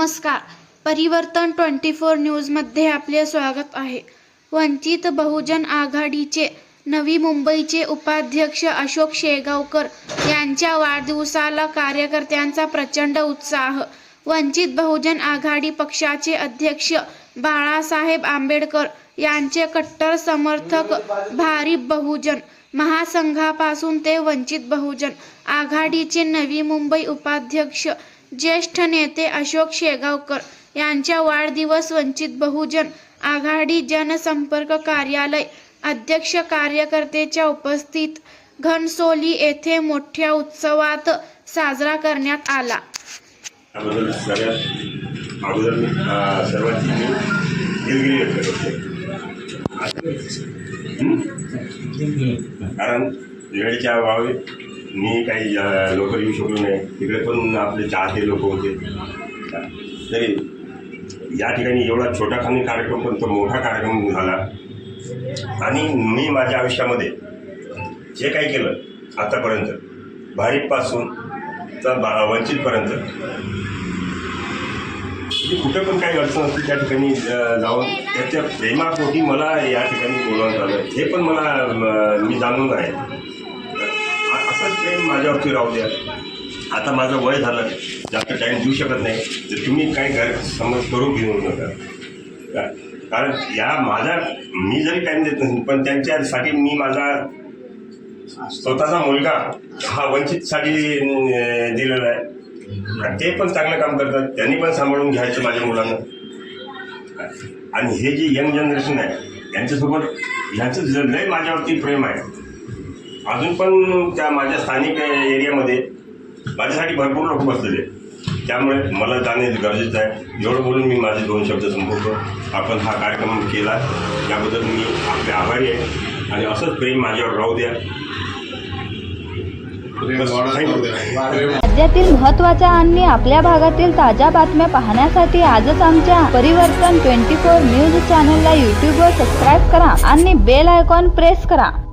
नमस्कार. परिवर्तन twenty four न्यूजमध्ये आपले स्वागत आहे. वंचित बहुजन आघाडीचे नवी मुंबईचे उपाध्यक्ष अशोक शेगावकर यांच्या वाढदिवसाला कार्यकर्त्यांचा प्रचंड उत्साह. वंचित बहुजन आघाडी पक्षाचे अध्यक्ष बाळासाहेब आंबेडकर यांचे कट्टर समर्थक भारिप बहुजन महासंघापासून ते वंचित बहुजन आघाडीचे नवी मुंबई उपाध्यक्ष ज्येष्ठ नेते अशोक शेगावकर यांच्या वाढदिवस वंचित बहुजन आघाडी जनसंपर्क कार्यालय अध्यक्ष कार्यकर्तेच्या उपस्थित घनसोली येथे मोठ्या उत्सवात साजरा करण्यात आला. कारण वेळेच्या अभावी मी काही अ, लवकर येऊ शकलो नाही. तिकडे पण आपले चाहते लोक होते. तरी या ठिकाणी एवढा छोटा खानी कार्यक्रम पण तो मोठा कार्यक्रम झाला. आणि मी माझ्या आयुष्यामध्ये जे काही केलं आतापर्यंत भारीपासून तर बा वंचितपर्यंत. म्हणजे कुठे कुठं पण काही अडचण असते त्या ठिकाणी जाऊन त्याच्या प्रेमापोटी मला या ठिकाणी बोलवण्यात आलं. हे पण मला मी जाणून आहे. असंच प्रेम माझ्यावरती राहू द्या. आता माझं वय झालं. जास्त टाईम देऊ शकत नाही. तर तुम्ही काही घर समज करून घेऊ नका. कारण या माझा मी जरी टाईम देत नसेल पण त्यांच्यासाठी मी माझा स्वतःचा मुलगा हा वंचितसाठी दिलेला आहे. ते पण चांगलं काम करतात. त्यांनी पण सांभाळून घ्यायचं माझ्या मुलांना. आणि हे जे यंग जनरेशन आहे यांच्यासोबत ह्यांचं ज- लय माझ्यावरती प्रेम आहे अजून पण त्या माझ्या स्थानिक एरियामध्ये माझ्यासाठी भरपूर लोक बसलेले आहेत. त्यामुळे मला जाणे गरजेचं आहे. एवढं बोलून मी माझे दोन शब्द संपवतो. आपण हा कार्यक्रम केला. त्याबद्दल मी आपले आभारी आहे. आणि असंच प्रेम माझ्यावर राहू द्या. राज्यातील महत्त्वाच्या आणि आपल्या भागातील ताज्या बातम्या पाहण्यासाठी आजच आमच्या परिवर्तन ट्वेंटी फोर न्यूज चॅनलला यूट्यूबवर सबस्क्राईब करा आणि बेल आयकॉन प्रेस करा.